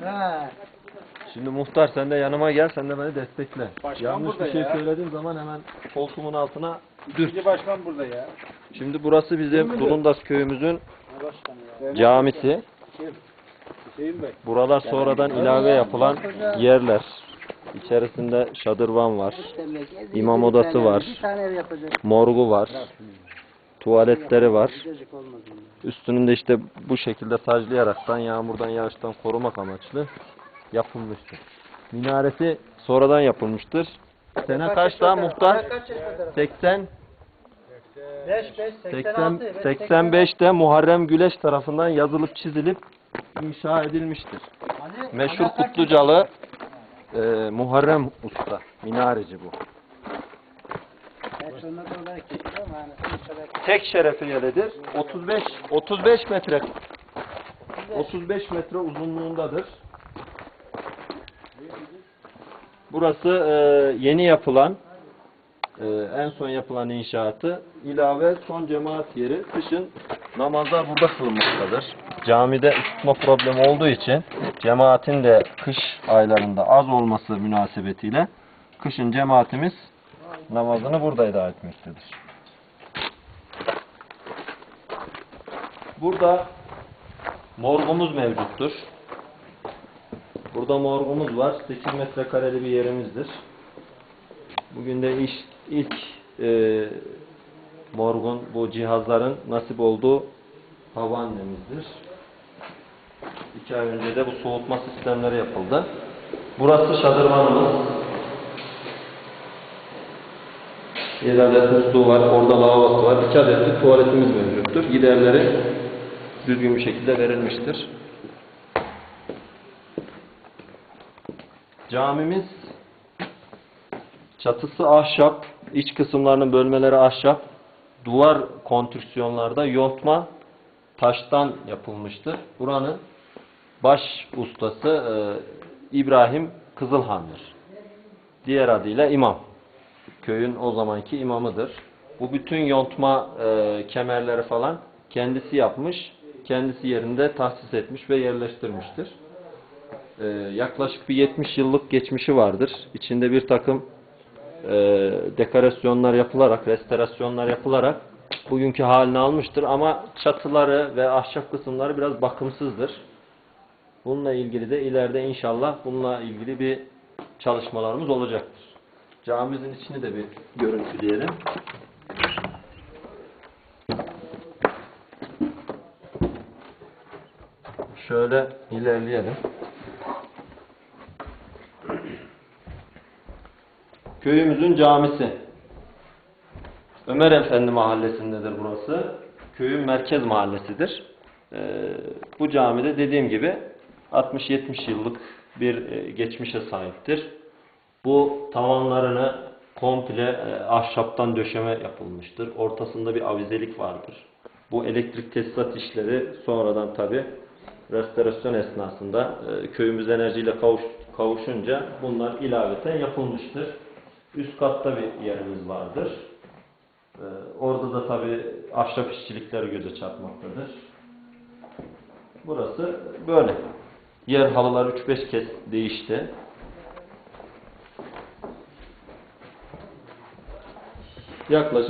He. Şimdi muhtar sen de yanıma gel sen de beni destekle. Başkan Yanlış burada bir şey ya. söylediğim zaman hemen koltuğumun altına dürt. İkinci başkan burada ya. Şimdi burası bizim Tulundas köyümüzün camisi. Hüseyin Bey. Buralar sonradan ilave yapılan yerler. İçerisinde şadırvan var. İmam odası var. Morgu var. Tuvaletleri var. Üstünün de işte bu şekilde saclayaraktan yağmurdan yağıştan korumak amaçlı yapılmıştır. Minaresi sonradan yapılmıştır. Sene kaç daha muhtar? Kaç yaşında tarafı? 80 5, 5, 80 86. 85'te Muharrem Güleş tarafından yazılıp çizilip inşa edilmiştir. Hani Meşhur Kutlucalı e, Muharrem Usta. Minareci bu. Tek şerefiyelidir. 35 35 metre 35 metre uzunluğundadır. Burası e, yeni yapılan e, en son yapılan inşaatı ilave son cemaat yeri. Kışın namazlar burada kılınmaktadır. Camide ısıtma problemi olduğu için cemaatin de kış aylarında az olması münasebetiyle kışın cemaatimiz namazını burada eda etmektedir. Burada morgumuz mevcuttur. Burada morgumuz var. 8 metrekareli bir yerimizdir. Bugün de iş, ilk e, morgun bu cihazların nasip olduğu hava annemizdir. İki ay önce de bu soğutma sistemleri yapıldı. Burası şadırvanımız. Bir adet musluğu var, orada lavabosu var. İki adet de tuvaletimiz mevcuttur. Giderleri düzgün bir şekilde verilmiştir. Camimiz çatısı ahşap, iç kısımlarının bölmeleri ahşap, duvar konstrüksiyonlarda yontma taştan yapılmıştır. Buranın baş ustası e, İbrahim Kızılhan'dır. Diğer adıyla imam. Köyün o zamanki imamıdır. Bu bütün yontma e, kemerleri falan kendisi yapmış, kendisi yerinde tahsis etmiş ve yerleştirmiştir. Ee, yaklaşık bir 70 yıllık geçmişi vardır. İçinde bir takım e, dekorasyonlar yapılarak, restorasyonlar yapılarak bugünkü halini almıştır. Ama çatıları ve ahşap kısımları biraz bakımsızdır. Bununla ilgili de ileride inşallah bununla ilgili bir çalışmalarımız olacaktır. Camimizin içini de bir görüntüleyelim. Şöyle ilerleyelim. Köyümüzün camisi. Ömer Efendi mahallesindedir burası. Köyün merkez mahallesidir. Ee, bu camide dediğim gibi 60-70 yıllık bir e, geçmişe sahiptir. Bu tavanlarını komple e, ahşaptan döşeme yapılmıştır. Ortasında bir avizelik vardır. Bu elektrik tesisat işleri sonradan tabi restorasyon esnasında e, köyümüz enerjiyle kavuş, kavuşunca bunlar ilaveten yapılmıştır. Üst katta bir yerimiz vardır. E, orada da tabi ahşap işçilikleri göze çarpmaktadır. Burası böyle. Yer halılar 3-5 kez değişti. Yaklaşık